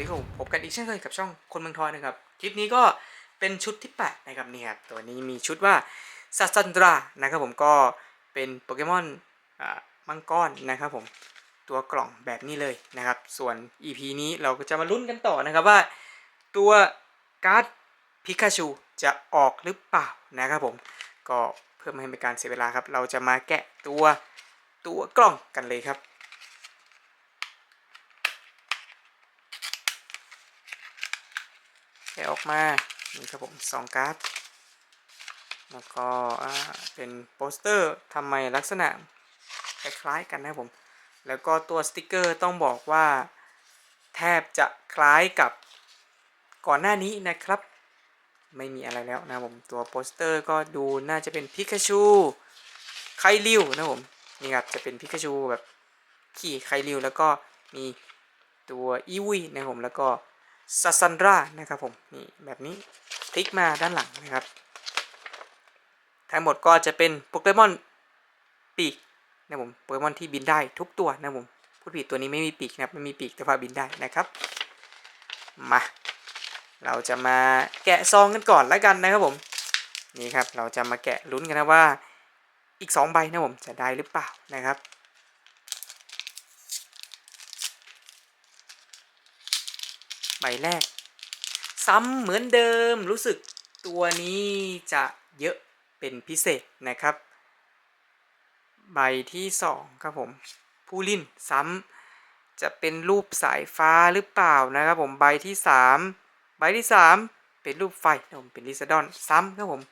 ดีครับผมพบกันอีกเช่นเคยกับช่องคนเมืองทอยนะครับ คลิปนี้ก็เป็นชุดที่แปดนะครับเนี่ยครับตัวนี้มีชุดว่าซาซันดรานะครับผมก็เป็นโปเกมอนมังกรนะครับผมตัวกล่องแบบนี้เลยนะครับ ส่วน EP นี้เราก็จะมาลุ้นกันต่อนะครับว่า ตัวการ์ดพิกาชูจะออกหรือเปล่านะครับผมก็เพื่อไม่ให้เป็นการเสียเวลาครับ เราจะมาแกะตัวตัวกล่องกันเลยครับ แกะออกมา นี่ครับผมสองการ์ด แล้วก็เป็นโปสเตอร์ทำไมลักษณะคล้ายๆกันนะครับผม แล้วก็ตัวสติกเกอร์ต้องบอกว่า แทบจะคล้ายกับก่อนหน้านี้นะครับ ไม่มีอะไรแล้วนะผมตัวโปสเตอร์ก็ดูน่าจะเป็นพิกาชูไคลิวนะผมนี่ครับจะเป็นพิกาชูแบบขี่ไคลิวแล้วก็มีตัวอีวีนะผมแล้วก็ ซาซันดรานะครับผมนี่แบบนี้พลิกมาด้านหลังนะครับ ทั้งหมดก็จะเป็นโปเกมอนปีกนะผมโปเกมอนที่บินได้ทุกตัวนะผมพูดผิดตัวนี้ไม่มีปีกนะครับไม่มีปีกแต่ว่าบินได้นะครับมาเราจะมาแกะซองกันก่อนแล้วกันนะครับผมนี่ครับเราจะมาแกะลุ้นกันนะว่าอีก 2 ใบนะผมจะได้หรือเปล่านะครับ ใบแรก ซ้ำเหมือนเดิมรู้สึกตัวนี้จะเยอะเป็นพิเศษนะครับ ใบที่สองครับผมผู้ลินซ้ำจะเป็นรูปสายฟ้าหรือเปล่านะครับผมใบที่สามใบที่สามเป็นรูปไฟนะผมเป็นลิซาดอนซ้ำครับผม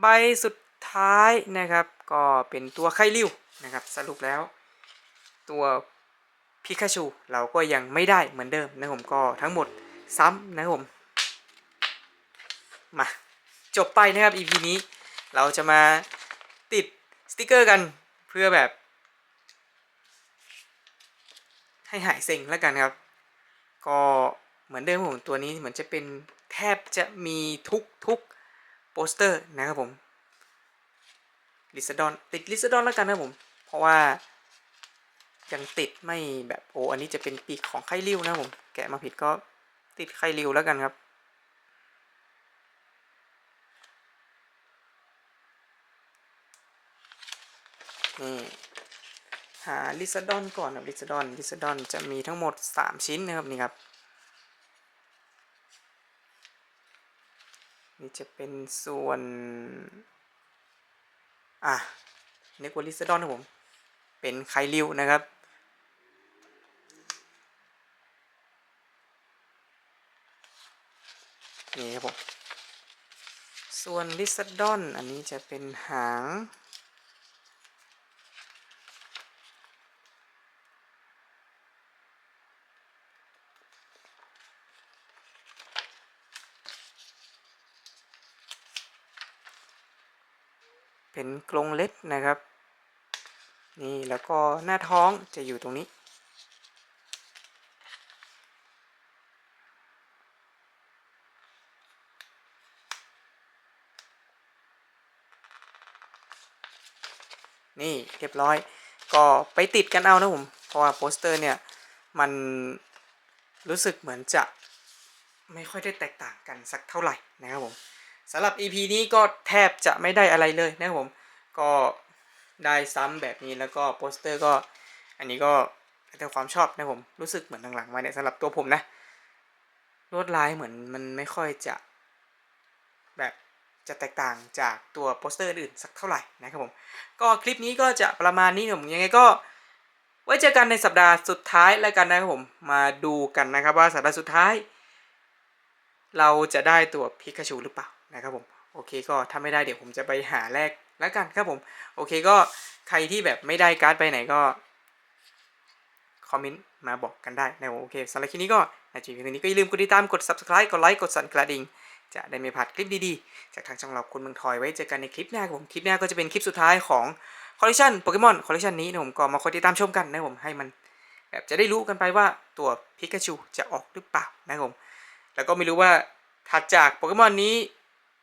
ใบสุดท้ายนะครับ ก็เป็นตัวไคลิวนะครับ สรุปแล้ว ตัว พิกาชูเราก็ยังไม่ได้เหมือนเดิมนะผมก็ทั้งหมดซ้ำนะผม มาจบไปนะครับ EP นี้เราจะมาติดสติกเกอร์กันเพื่อแบบ ให้หายเซ็งแล้วกันครับ ก็เหมือนเดิมผมตัวนี้เหมือนจะเป็นแทบจะมีทุกทุกโปสเตอร์นะครับผมลิซดอนติดลิซดอนแล้วกันนะผม เพราะว่า ยังติดไม่แบบโอ้อันนี้จะเป็นปีกของไข่ริ้วนะผมแกะมาผิดก็ติดไข่ริ้วแล้วกันครับ นี่หาลิซดอนก่อนนะลิซดอนลิซดอนจะมีทั้งหมด 3 ชิ้นนะครับนี่ครับนี่จะเป็นส่วน อะนึกว่าลิซดอนนะผม เป็นไคลิวนะครับ นี่ครับผมส่วนลิซดอนอันนี้จะเป็นหางเป็นกรงเล็บนะครับ นี่แล้วก็หน้าท้องจะอยู่ตรงนี้ นี่เรียบร้อย ก็ไปติดกันเอานะผม เพราะว่าโปสเตอร์เนี่ยมันรู้สึกเหมือนจะไม่ค่อยได้แตกต่างกันสักเท่าไหร่นะครับผมสำหรับ EP นี้ก็แทบจะไม่ได้อะไรเลยนะครับผม ก็ได้ซ้ำแบบนี้แล้วก็โปสเตอร์ก็ อันนี้ก็แล้วแต่ความชอบนะผมรู้สึกเหมือนหลังๆมาเนี่ยสำหรับตัวผมนะลวดลายเหมือนมันไม่ค่อยจะแบบ จะแตกต่างจากตัวโปสเตอร์อื่นสักเท่าไหร่นะครับผม ก็คลิปนี้ก็จะประมาณนี้ผมยังไงก็ ไว้เจอกันในสัปดาห์สุดท้ายแล้วกันนะครับผมมาดูกันนะครับว่าสัปดาห์สุดท้าย เราจะได้ตัวพิกาชูหรือเปล่านะครับผมโอเคก็ถ้าไม่ได้เดี๋ยวผมจะไปหาแลกแล้วกันครับผมโอเคก็ใครที่แบบไม่ได้การ์ดไปไหนก็คอมเมนต์มาบอกกันได้นะโอเคสำหรับคลิปนี้ก็ในจีพีนี้ก็อย่าลืมกดติดตามกด subscribe กดไลค์กดสั่นกระดิ่ง จะได้ไม่พลาดคลิปดีๆ จากทางช่องเราคุณเมืองทอยไว้เจอกันในคลิปหน้าผมคลิปหน้าก็จะเป็นคลิปสุดท้ายของคอลเลคชันโปเกมอนคอลเลคชันนี้นะผมก็มาคอยติดตามชมกันนะผมให้มันแบบจะได้รู้กันไปว่าตัวพิกาชูจะออกหรือเปล่านะผมแล้วก็ไม่รู้ว่าถัดจากโปเกมอนนี้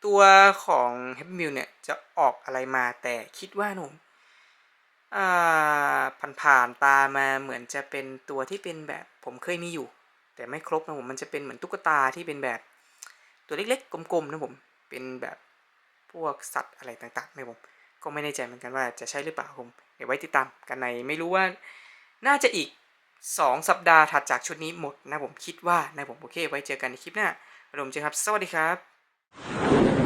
ตัวของ Happy Meal เนี่ยจะออกอะไรมาแต่คิดว่าหนุ่มอ่าผ่านๆตามาเหมือนจะเป็นตัวที่เป็นแบบผมเคยมีอยู่ แต่ไม่ครบนะผมมันจะเป็นเหมือนตุ๊กตาที่เป็นแบบ ตัวเล็กๆ กลมๆนะผม เป็นแบบพวกสัตว์อะไรต่างๆนะผม ก็ไม่แน่ใจเหมือนกันว่าจะใช่หรือเปล่าผม เดี๋ยวไว้ติดตามกันในไม่รู้ว่าน่าจะอีก 2 สัปดาห์ถัดจากชุดนี้หมดนะผมคิดว่านะผมโอเค ไว้เจอกันในคลิปหน้าผมเจอครับ สวัสดีครับ